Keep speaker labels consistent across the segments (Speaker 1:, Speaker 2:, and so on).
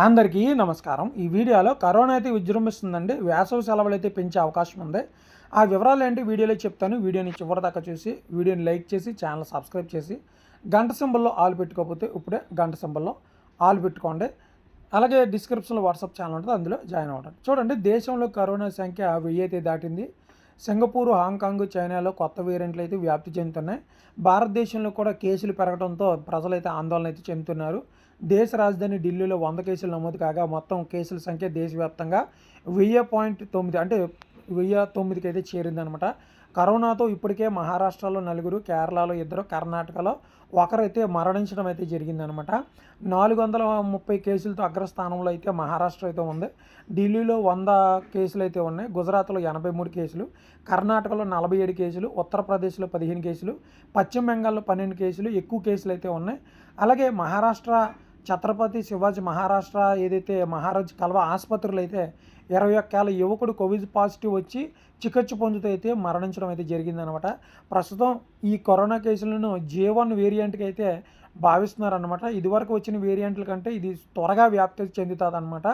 Speaker 1: అందరికీ నమస్కారం. ఈ వీడియోలో కరోనా అయితే విజృంభిస్తుందండి. వేసవి సెలవులు అయితే పెంచే అవకాశం ఉంది. ఆ వివరాలు ఏంటి? వీడియోలో చెప్తాను. వీడియోని చివరి దాకా చూసి వీడియోని లైక్ చేసి ఛానల్ సబ్స్క్రైబ్ చేసి గంట సింబల్లో ఆల్ పెట్టుకోకపోతే ఇప్పుడే గంట సింబల్లో ఆల్ పెట్టుకోండి. అలాగే డిస్క్రిప్షన్లో వాట్సాప్ ఛానల్ ఉంటుంది. అందులో జాయిన్ అవ్వండి. చూడండి దేశంలో కరోనా సంఖ్య వెయ్యి అయితే దాటింది. సింగపూర్ హాంకాంగ్ చైనాలో కొత్త వేరియంట్లు అయితే వ్యాప్తి చెందుతున్నాయి. భారతదేశంలో కూడా కేసులు పెరగడంతో ప్రజలైతే ఆందోళన అయితే చెందుతున్నారు. దేశ రాజధాని ఢిల్లీలో వంద కేసులు నమోదు కాగా మొత్తం కేసుల సంఖ్య దేశవ్యాప్తంగా వెయ్యి పాయింట్ తొమ్మిది అంటే వెయ్యి తొమ్మిదికి అయితే చేరిందనమాట కరోనాతో ఇప్పటికే మహారాష్ట్రలో నలుగురు కేరళలో ఇద్దరు కర్ణాటకలో ఒకరైతే మరణించడం అయితే జరిగిందనమాట. నాలుగు వందల ముప్పై కేసులతో అగ్రస్థానంలో అయితే మహారాష్ట్ర అయితే ఉంది. ఢిల్లీలో వంద కేసులు అయితే ఉన్నాయి. గుజరాత్లో ఎనభై మూడు కేసులు కర్ణాటకలో నలభై ఏడు కేసులు ఉత్తరప్రదేశ్లో పదిహేను కేసులు పశ్చిమ బెంగాల్లో పన్నెండు కేసులు ఎక్కువ కేసులు అయితే ఉన్నాయి. అలాగే మహారాష్ట్ర ఛత్రపతి శివాజీ మహారాష్ట్ర ఏదైతే మహారాజ్ కల్వ ఆసుపత్రులు అయితే ఇరవై ఒక్కేళ్ళ యువకుడు కోవిడ్ పాజిటివ్ వచ్చి చికిత్స పొందుతూ అయితే మరణించడం అయితే జరిగిందనమాట. ప్రస్తుతం ఈ కరోనా కేసులను జే వన్ వేరియంట్కి అయితే భావిస్తున్నారనమాట. ఇదివరకు వచ్చిన వేరియంట్ల కంటే ఇది త్వరగా వ్యాప్తి చెందుతుందన్నమాట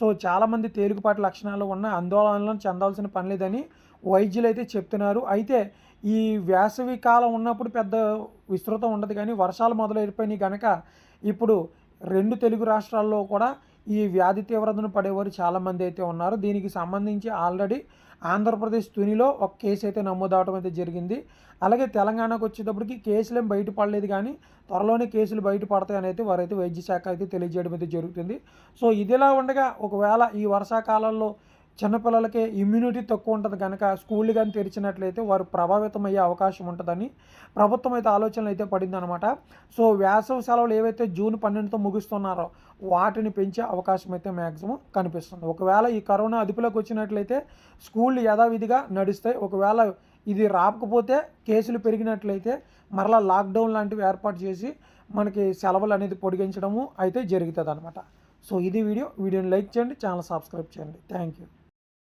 Speaker 1: సో చాలామంది తేలికపాటి లక్షణాలు ఉన్న ఆందోళనలను చెందాల్సిన పని లేదని వైద్యులు అయితే చెప్తున్నారు. అయితే ఈ వేసవి కాలం ఉన్నప్పుడు పెద్ద విస్తృతం ఉండదు కానీ వర్షాలు మొదలైపోయినాయి కనుక ఇప్పుడు రెండు తెలుగు రాష్ట్రాల్లో కూడా ఈ వ్యాధి తీవ్రతను పడేవారు చాలామంది అయితే ఉన్నారు. దీనికి సంబంధించి ఆల్రెడీ ఆంధ్రప్రదేశ్ తునిలో ఒక కేసు అయితే నమోదవడం అయితే జరిగింది. అలాగే తెలంగాణకు వచ్చేటప్పటికి కేసులు ఏం బయటపడలేదు కానీ త్వరలోనే కేసులు బయటపడతాయని అయితే వారైతే వైద్య శాఖ అయితే తెలియజేయడం అయితే జరుగుతుంది. సో ఇదిలా ఉండగా ఒకవేళ ఈ వర్షాకాలంలో చిన్నపిల్లలకి ఇమ్యూనిటీ తక్కువ ఉంటుంది కనుక స్కూళ్ళు కానీ తెరిచినట్లయితే వారు ప్రభావితం అయ్యే అవకాశం ఉంటుందని ప్రభుత్వం అయితే ఆలోచనలు అయితే పడిందనమాట సో వేసవి సెలవులు ఏవైతే జూన్ పన్నెండుతో ముగుస్తున్నారో వాటిని పెంచే అవకాశం అయితే మ్యాక్సిమం కనిపిస్తుంది. ఒకవేళ ఈ కరోనా అదుపులోకి వచ్చినట్లయితే స్కూళ్ళు యథావిధిగా నడుస్తాయి. ఒకవేళ ఇది రాకపోతే కేసులు పెరిగినట్లయితే మరలా లాక్డౌన్ లాంటివి ఏర్పాటు చేసి మనకి సెలవులు అనేది పొడిగించడము అయితే జరుగుతుంది అనమాట సో ఇది వీడియో. వీడియోని లైక్ చేయండి ఛానల్ సబ్స్క్రైబ్ చేయండి. Thank you